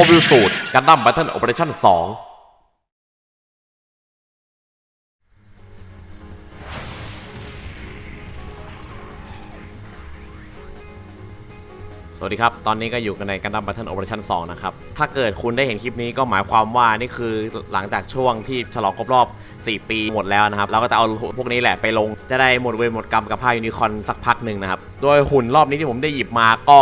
โมบิลสูตรกันดั้มแบทเทิลโอเปอเรชั่น2 สวัสดีครับ ตอนนี้ก็อยู่กันในกันดั้ม b ั t เทิลโอเปอเรชั่น2นะครับ ถ้าเกิดคุณได้เห็นคลิปนี้ก็หมายความว่านี่คือหลังจากช่วงที่ฉลองครบรอบ 4 ปีหมดแล้วนะครับ เราก็จะเอาพวกนี้แหละไปลง จะได้หมดเวรหมดกรรมกับภายูนิคอนสักพักหนึ่งนะครับ โดยหุ่นรอบนี้ที่ผมได้หยิบมาก็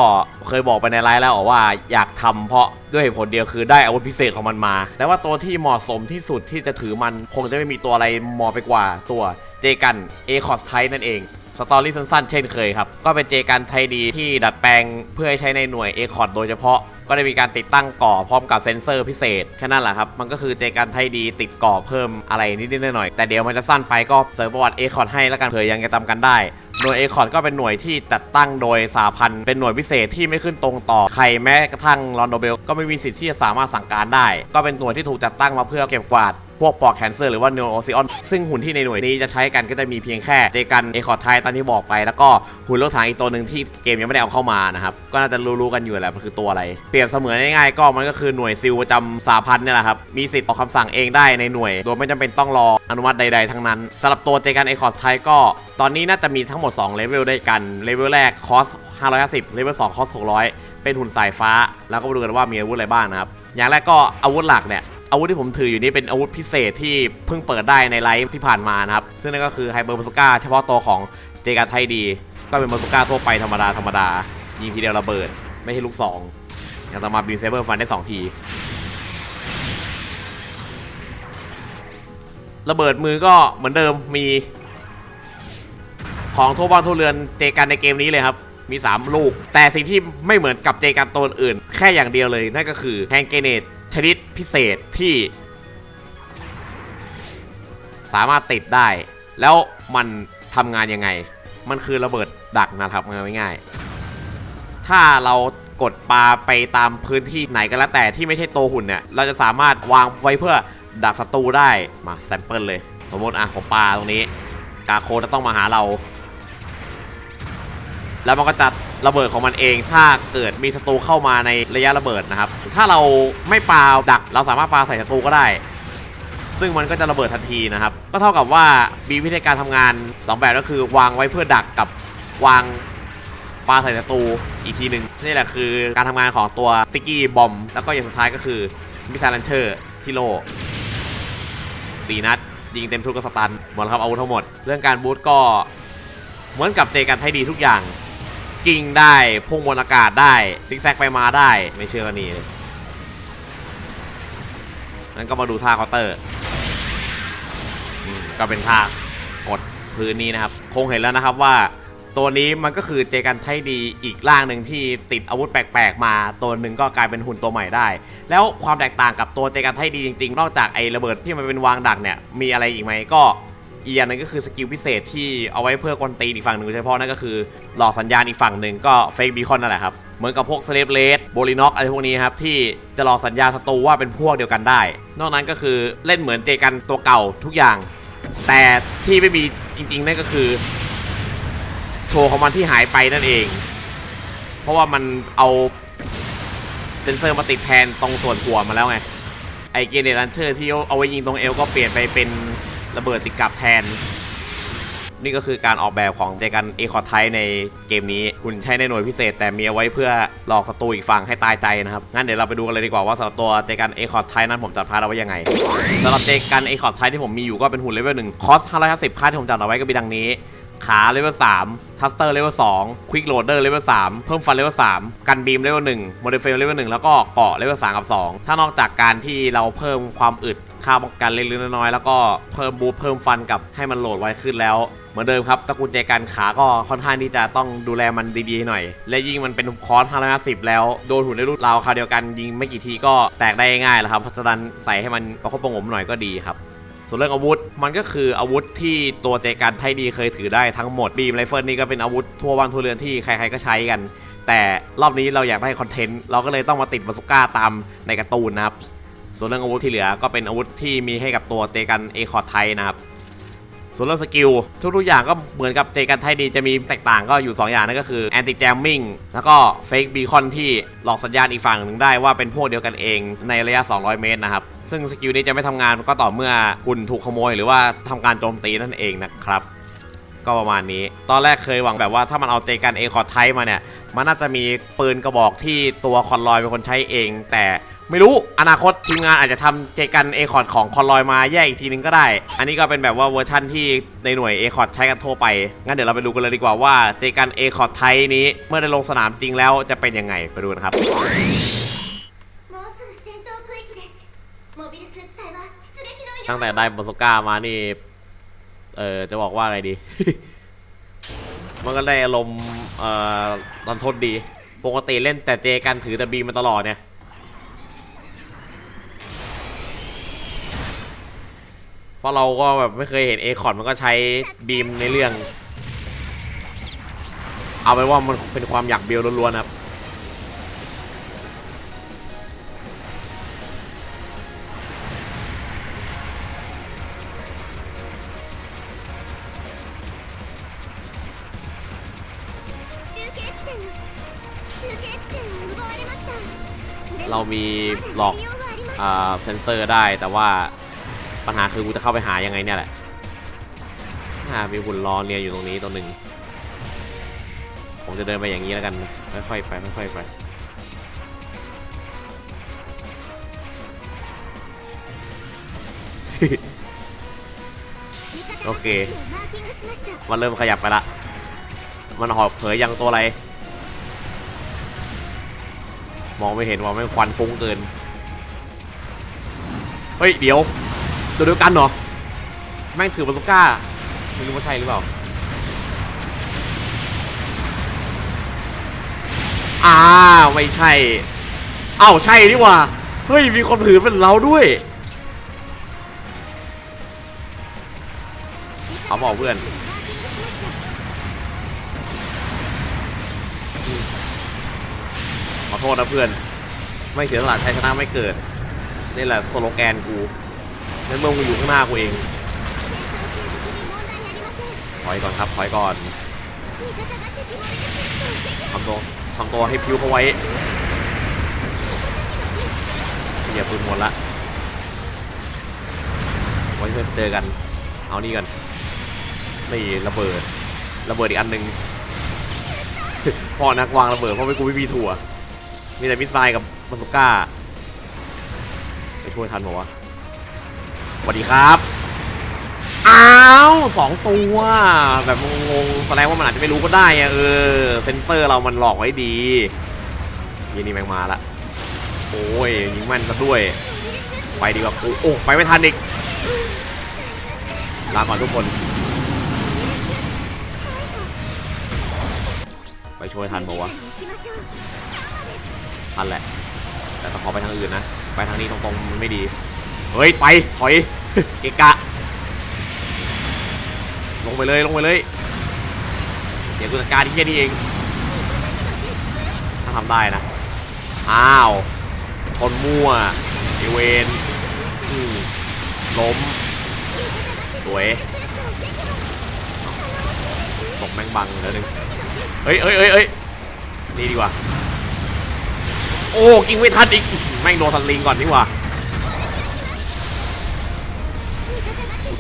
เคยบอกไปในไลฟ์แล้วว่าอยากทำเพราะด้วยเหตุผลเดียวคือได้อาวุธพิเศษของมันมา แต่ว่าตัวที่เหมาะสมที่สุดที่จะถือมันคงจะไม่มีตัวอะไรเหมาะไปกว่าตัวเจกันเอคอสไทนั่นเอง สตอรี่สั้นๆ เช่นเคยครับ ก็เป็นเจกันไทยดีที่ดัดแปลงเพื่อให้ใช้ในหน่วย a c o r d โดยเฉพาะ ก็ได้มีการติดตั้งก่อพร้อมกับเซ็นเซอร์พิเศษ แค่นั้นแหละครับ มันก็คือเจกันไทยดีติดก่อเพิ่มอะไรนิดๆหน่อยๆแต่เดี๋ยวมันจะสั้นไปก็เสริมประวัติ a c o r d ให้แล้วกันเผื่อยังจะจำกันได้หน่วย a c o r d ก็เป็นหน่วยที่จัดตั้งโดยสาพันธ์เป็นหน่วยพิเศษที่ไม่ขึ้นตรงต่อใครแม้กระทั่งลอนโดเบลก็ไม่มีสิทธิ์ที่จะสามารถสั่งการได้ ก็เป็นหน่วยที่ถูกจัดตั้งมาเพื่อเก็บกวาด พวกปอกแคนเซอร์หรือว่า n e o โอซิออนซึ่งหุ่นที่ในหน่วยนี้จะใช้กันก็จะมีเพียงแค่เจกันเอคอร์ไทตามที่บอกไป แล้วก็หุ่นรถถังอีกตัวหนึ่งที่เกมยังไม่ได้เอาเข้ามานะครับก็น่าจะรู้ๆกันอยู่แหละมันคือตัวอะไร เปรียบเสมือนง่ายๆก็มันก็คือหน่วยซิลประจำสาพันธ์เนี่ยแหละครับมีสิทธิ์ออกคำสั่งเองได้ในหน่วย โดยไม่จำเป็นต้องรออนุมัติใด ๆ ทั้งนั้นสำหรับตัวเจกันเอคอร์ไทก็ตอนนี้น่าจะมีทั้งหมด2เลเวลด้วยกันเลเวลแรกคอส550เลเวล2คอส600 เป็นหุ่นสายฟ้า แล้วก็มาดูกันว่ามีอาวุธอะไรบ้างนะครับอย่างแรกก็อาวุธหลักเนี่ย อาวุธที่ผมถืออยู่นี้เป็นอาวุธพิเศษที่เพิ่งเปิดได้ในไลฟ์ที่ผ่านมานะครับ ซึ่งนั่นก็คือไฮเปอร์บาซูก้าเฉพาะตัวของเจกาไทยดี ก็เป็นบาซูก้าทั่วไปธรรมดาธรรมดา ยิงทีเดียวระเบิด ไม่ใช่ลูกซองอย่างต่อมาบีเซเบอร์ฟันได้ 2 ที ระเบิดมือก็เหมือนเดิมมี ของทั่วบ้านทั่วเรือนเจกันในเกมนี้เลยครับมี 3 ลูก แต่สิ่งที่ไม่เหมือนกับเจกันตัวอื่น แค่อย่างเดียวเลยนั่นก็คือแฮงเกเนต ชนิดพิเศษที่ สามารถติดได้ แล้วมันทำงานยังไง มันคือระเบิดดักนะครับง่ายๆถ้าเรากดปลาไปตามพื้นที่ไหนก็แล้วแต่ที่ไม่ใช่โตหุ่นเนี่ย เราจะสามารถวางไว้เพื่อดักศัตรูได้ มาแซมเปิลเลย สมมติอะผมปลาตรงนี้ กาโคจะต้องมาหาเรา แล้วมันก็จะ ระเบิดของมันเอง ถ้าเกิดมีศัตรูเข้ามาในระยะระเบิดนะครับ ถ้าเราไม่ปาดักเราสามารถปาใส่ศัตรูก็ได้ ซึ่งมันก็จะระเบิดทันทีนะครับ ก็เท่ากับว่ามีวิธีการทำงาน 2 แบบก็คือวางไว้เพื่อดักกับวางปาใส่ศัตรูอีกทีหนึ่งนี่แหละคือการทำงานของตัวติกกี้บอมแล้วก็อย่างสุดท้ายก็คือมิสไซลันเชอร์ที่โลสี่นัดยิงเต็มทุกกระสตันหมดครับอาวุธทั้งหมด เรื่องการบูทก็เหมือนกับเจกันให้ดีทุกอย่าง กิ่งได้พุ่งบนอากาศได้ ซิกแซกไปมาได้ ไม่เชื่อก็นี่เลยงั้นก็มาดูท่าเคาน์เตอร์ก็เป็นท่ากดพื้นนี้นะครับ คงเห็นแล้วนะครับว่าตัวนี้มันก็คือเจกันไทดีอีกร่างหนึ่งที่ติดอาวุธแปลกๆมา ตัวหนึ่งก็กลายเป็นหุ่นตัวใหม่ได้ แล้วความแตกต่างกับตัวเจกันไทดีจริงๆ นอกจากไอ้ระเบิดที่มันเป็นวางดักเนี่ยมีอะไรอีกไหมก็ อีกอย่างนึงก็คือสกิลพิเศษที่เอาไว้เพื่อกวนตีนอีกฝั่งหนึ่งโดยเฉพาะนั่นก็คือหลอกสัญญาณอีกฝั่งหนึ่งก็เฟกบีคอนนั่นแหละครับ เหมือนกับพวกสเลปเลสโบลิน็อกอะไรพวกนี้ครับ ที่จะหลอกสัญญาณศัตรูว่าเป็นพวกเดียวกันได้ นอกนั้นก็คือเล่นเหมือนเจกันตัวเก่าทุกอย่าง แต่ที่ไม่มีจริงๆนั่นก็คือโชว์ของมันที่หายไปนั่นเอง เพราะว่ามันเอาเซนเซอร์มาติดแทนตรงส่วนหัวมาแล้วไงไอเกเนรันเชอร์ที่เอาไว้ยิงตรงเอวก็เปลี่ยนไปเป็น ระเบิดติดกับแทน นี่ก็คือการออกแบบของเจกันเอคอร์ไทในเกมนี้หุ่นใช้ในหน่วยพิเศษ แต่มีเอาไว้เพื่อหลอกศัตรูอีกฝั่งให้ตายใจนะครับ งั้นเดี๋ยวเราไปดูกันเลยดีกว่าว่าสำหรับตัวเจกันเอคอร์ไทนั้นผมจัดพาร์ทเอาไว้ยังไงสำหรับเจกันเอคอร์ไทที่ผมมีอยู่ก็เป็นหุ่นเลเวลหนึ่งคอส550พาร์ทที่ผมจัดเอาไว้ก็มีดังนี้ ขาเลเวล3ทัสเตอร์เลเวล2ควิกโหลดเดอร์เลเวล3เพิ่มฟันเลเวล3กันบีมเลเวล1โมเดลเฟลเลเวล1แล้วก็เกาะเลเวล3กับ2ถ้านอกจากการที่เราเพิ่มความอึดค่าป้องกันเล็กๆน้อยๆแล้วก็เพิ่มบูทเพิ่มฟันกับให้มันโหลดไวขึ้นแล้ว เหมือนเดิมครับตระกูลเจกันขาก็ค่อนข้างที่จะต้องดูแลมันดีๆหน่อย และยิ่งมันเป็นคอร์ส550แล้วโดนหุ่นในรุ่นราคราวเดียวกันยิงไม่กี่ทีก็แตกได้ง่ายแล้วครับเพราะฉะนั้นใส่ให้มันประคบประงมหน่อยก็ดีครับ ส่วนเรื่องอาวุธมันก็คืออาวุธที่ตัวเจกันไทยดีเคยถือได้ทั้งหมดบีมไรเฟิลนี่ก็เป็นอาวุธทั่วบ้านทั่วเรือนที่ใครๆก็ใช้กัน แต่รอบนี้เราอยากได้คอนเทนต์เราก็เลยต้องมาติดบาสุก้าตามในการ์ตูนนะครับส่วนเรื่องอาวุธที่เหลือก็เป็นอาวุธที่มีให้กับตัวเจกันเอคอร์ไทยนะครับ ส่วนเรื่องสกิลทุกๆอย่างก็เหมือนกับเจกันไทยดีจะมีแตกต่างก็อยู่ 2 อย่างนั่นก็คือ anti jamming แล้วก็ fake beacon ที่หลอกสัญญาณอีกฝั่งหนึ่งได้ว่าเป็นพวกเดียวกันเองในระยะ 200 เมตรนะครับ ซึ่งสกิลนี้จะไม่ทำงานก็ต่อเมื่อคุณถูกขโมย หรือว่าทำการโจมตีนั่นเองนะครับก็ประมาณนี้ ตอนแรกเคยหวังแบบว่าถ้ามันเอาเจกันเอคอร์ไทมาเนี่ย มันน่าจะมีปืนกระบอกที่ตัวคอนลอยเป็นคนใช้เอง แต่ ไม่รู้อนาคตทีมงานอาจจะทำเจกันเอคอร์ดของคอนลอยมาแยกอีกทีนึงก็ได้ อันนี้ก็เป็นแบบว่าเวอร์ชั่นที่ในหน่วยเอคอร์ดใช้กันทั่วไป งั้นเดี๋ยวเราไปดูกันเลยดีกว่าว่าเจกันเอคอร์ดไทยนี้ เมื่อได้ลงสนามจริงแล้วจะเป็นยังไงไปดูกันครับตั้งแต่ได้โมโซก้ามานี่ เออจะบอกว่าไงดี มันก็ได้อารมณ์เอ่อรันทดดี ปกติเล่นแต่เจกันถือแต่บีมาตลอดเนี่ย ราะเราก็แบบไม่เคยเห็นเอคอนมันก็ใช้บีมในเรื่อง เอาไปว่ามันเป็นความอยากเบลล้วนๆครับเรามีหลอกเซนเซอร์ได้แต่ว่า ปัญหาคือกูจะเข้าไปหายังไงเนี่ยแหละอ่ามีหุ่นรอเนี่ยอยู่ตรงนี้ตัวหนึ่งผมจะเดินไปอย่างนี้แล้วกัน ค่อยๆไปค่อยๆไปโอเค มันเริ่มขยับไปละ มันหอบเผยยังตัวอะไร มองไม่เห็นว่าไม่ควันฟุ้งเกิน เฮ้ย เดี๋ยว ตัวเดียวกันเหรอ แม่งถือบาซูก้า ไม่รู้ว่าใช่หรือเปล่าอ่าไม่ใช่ เอ้าใช่นี่ว่า เฮ้ย มีคนถือเป็นเราด้วย เอาบอกเพื่อนขอโทษนะเพื่อน ไม่เสียสละช้ชนะไม่เกิด นี่แหละสโลแกนกู ในเมื่อมึงอยู่ข้างหน้ากูเองถอยก่อนครับถอยก่อนทำตัวทำตัวให้พิวเขาไว้เยียบปืนหมดละไว้เจอกัน เอานี่กันนี่ระเบิด ระเบิดอีกอันหนึ่งพ่อนักวางระเบิดเพราะไม่กูไม่มีถั่ว มีแต่มิสไซล์กับมาสุก้าไปช่วยทันหรอวะ สวัสดีครับอ้าวสองตัวแบบงงๆแสดงว่ามันอาจจะไม่รู้ก็ได้อะเออเซนเซอร์เรามันหลอกไว้ดียี่นี่แมงมาละโอ้ยยิงมันซะด้วย ไปดีกว่าโอ้ไปไม่ทันอีกลาก่อนทุกคน ไปช่วยทันบอกว่าทันแหละ แต่ขอไปทางอื่นนะ ไปทางนี้ตรงๆมันไม่ดี เฮ้ย ไป ถอย เกะกะ ลงไปเลย ลงไปเลย เดี๋ยวกูจัดการที่แค่นี้เอง ถ้าทำได้นะ อ้าว คนมั่วไอเวนล้ม สวยตกแมงบังเดี๋ยวหนึงเฮ้ยเฮ้ยเฮ้ยเฮ้ยนี่ดีกว่า โอ้ กิงไม่ทันอีก แม่งโดนสลิงก่อนนี่หว่า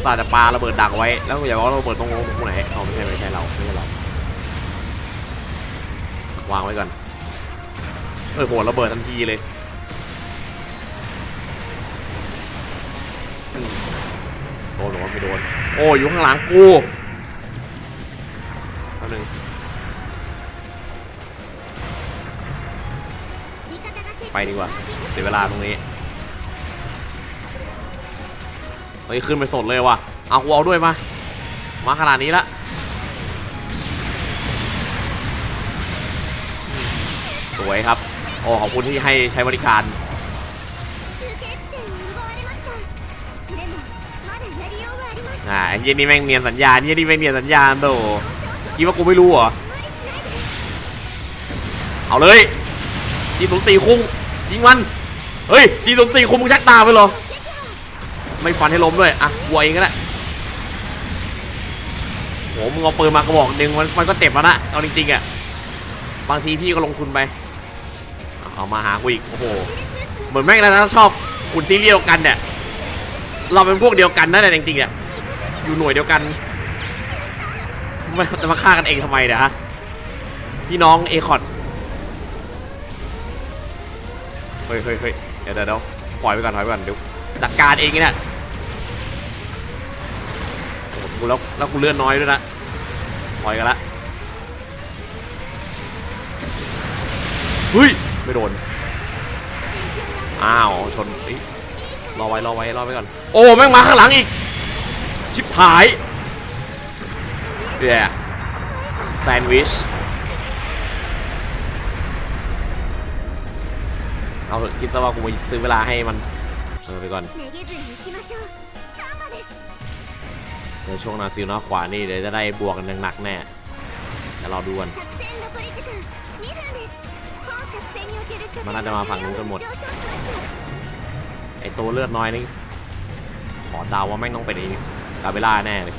สาจะปาระเบิดดักไว้ แล้วอย่าบอกเราเปิดตรงตรงไหนอ๋าไม่ใช่ไม่ใช่เราไม่ใช่เรา วางไว้ก่อนเออโหระเบิดทันทีเลยโดนหรือว่าไม่โดน โอ้ยอยู่ข้างหลังกูแป๊บนึ่งไปดีกว่า เสียเวลาตรงนี้ เฮ้ยขึ้นไปสดเลยว่ะ เอากูเอาด้วยมา มาขนาดนี้ละสวยครับ โอ้ขอบคุณที่ให้ใช้บริการอ่าเยี่นี่แม่งเนียนสัญญาเยี่นี่แม่งเนียนสัญญาณโดคิดว่ากูไม่รู้เหรอ เอาเลยจีศูนย์สี่คุ้งยิงมัน เฮ้ยจีศูนย์สี่คุ้งมึงชักตาไปเหรอ ไม่ฟันให้ล้มด้วย อะวัวเองก็ได้โหมึงเอาปืนมากระบอกหนึ่งมันมันก็เจ็บแล้วนะเอาจริงๆอะบางทีพี่ก็ลงทุนไป เอามาหากูอีก โอ้โห เหมือนแม่งแล้วนะชอบขุนซีรีส์เดียวกันเนี่ย เราเป็นพวกเดียวกันนั่นแหละจริงๆอะอยู่หน่วยเดียวกันไมจะมาฆ่ากันเองทำไมเนี่ยฮะ พี่น้องเอคอดเฮ้ยเฮ้ยเฮ้ยเดี๋ยวเดี๋ยวปล่อยไปก่อนปล่อยไปก่อนเดี๋ยวจัดการเองเนี่ย กูแล้วแล้วกูเลื่อนน้อยด้วยนะปล่อยกันละเฮ้ยไม่โดนอ้าวชนรอไว้รอไว้รอไว้ก่อนโอ้แม่งมาข้างหลังอีกชิบหายเดี๋ยวแซนด์วิชเอาคิดซะว่ากูมาซื้อเวลาให้มันเออไปก่อน ในช่วงนาซิลนะขวานี่เดี๋ยวจะได้บวกกันหนักแน่แต่เราดูกันมันน่าจะมาฝั่งนู้นกันหมดไอตัวเลือดน้อยนี่ขอดาวว่าไม่ต้องไปในไอกาเวลาแน่เลย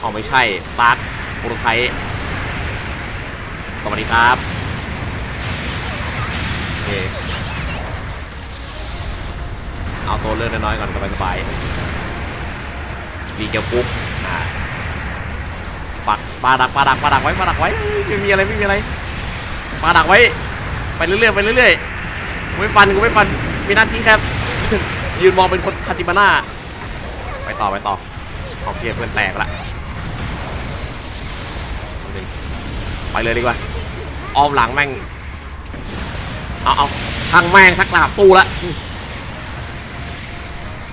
เอาไม่ใช่สตาร์ทโปรไทสวัสดีครับโอเค เอาตัวเลือดน้อยๆก่อนสบายๆดีเกียวปุ๊บอ่าปักปลาดักปลาดักปลาดักไว้ปลาดักไว้ไม่มีอะไรไม่มีอะไรปลาดักไว้ ไปเรื่อยๆไปเรื่อยๆกูไม่ฟันกูไม่ฟันมีหน้าที่แค่ยืนมองเป็นคนคาติบาน่าไปต่อไปต่อขอบเกียเพื่อนแตกละไปเลยดีกว่าอ้อมหลังแม่งเอาเอาช่างแม่งชักดาบสู้ละ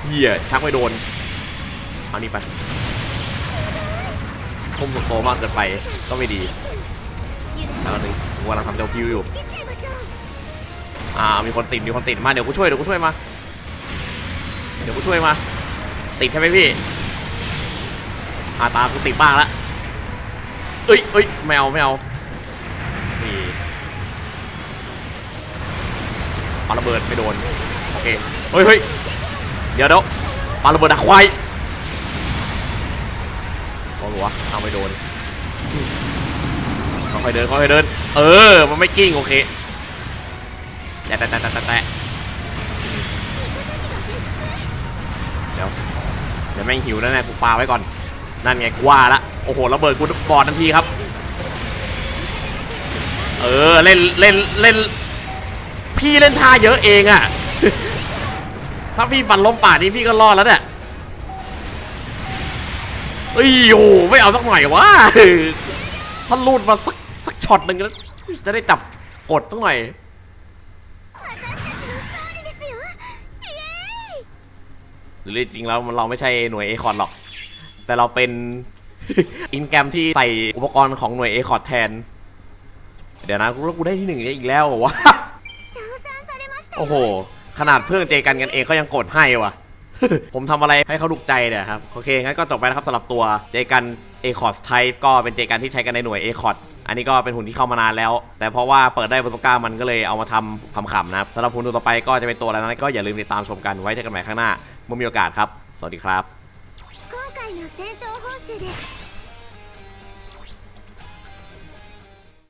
เหี้ยชักไม่โดน เอานี่ไปคมสุดโตมากเกินไปก็ไม่ดีแล้วนึงกูกำลังทำเจ้าคิวอยู่ อ่า มีคนติด มีคนติด มา เดี๋ยวกูช่วย เดี๋ยวกูช่วยมา เดี๋ยวกูช่วยมา ติดใช่ไหมพี่อาตากูติดบ้างละเอ้ยเอ้ยไม่เอาไม่เอานี่เอาระเบิดไม่โดน โอเค เฮ้ยเฮ้ย เดี๋ยวเดี๋ยวปาระเบิดอะควายเอาหรอวะเอาไม่โดนค่อยเดินค่อยเดิน เออ มันไม่กิ้งโอเคแตะแตะแตะแตะแตะแตะเดี๋ยว เดี๋ยวแม่งหิวแล้วน่กูปาไว้ก่อน นั่นไงกูว่าละ โอ้โหระเบิดกูบอดทันทีครับ เออ เล่น เล่น เล่น พี่เล่นท่าเยอะเองอะ ถ้าพี่ฟันล้มป่านี้พี่ก็รอดแล้วเนี่ยเอ้ยโอ้ไม่เอาสักหน่อยวะถ้าลูดมาสักสักช็อตหนึ่งแล้วจะได้จับกดสักหน่อยหรือจริงแล้วเราไม่ใช่หน่วยเอคอนหรอก แต่เราเป็นอินแกรมที่ใส่อุปกรณ์ของหน่วยเอคอร์แทน เดี๋ยวนะแล้วกูได้ที่หนึ่งอีกแล้ววะโอ้โห ขนาดเพื่อนเจกันกันเองเขายังโกดให้วะผมทำอะไรให้เขาถูกใจเนี่ยครับ โอเค งั้นก็จบไปนะครับสำหรับตัวเจกันเอคอร์ดไทป์ก็เป็นเจกันที่ใช้กันในหน่วยเอคอร์ดอันนี้ก็เป็นหุ่นที่เข้ามานานแล้ว แต่เพราะว่าเปิดได้ประสบการณ์มันก็เลยเอามาทำขำๆนะครับสำหรับหุ่นตัวต่อไปก็จะเป็นตัวอะไรนั้นก็อย่าลืมติดตามชมกันไว้เจอกันใหม่ข้างหน้าเมื่อมีโอกาสครับ สวัสดีครับ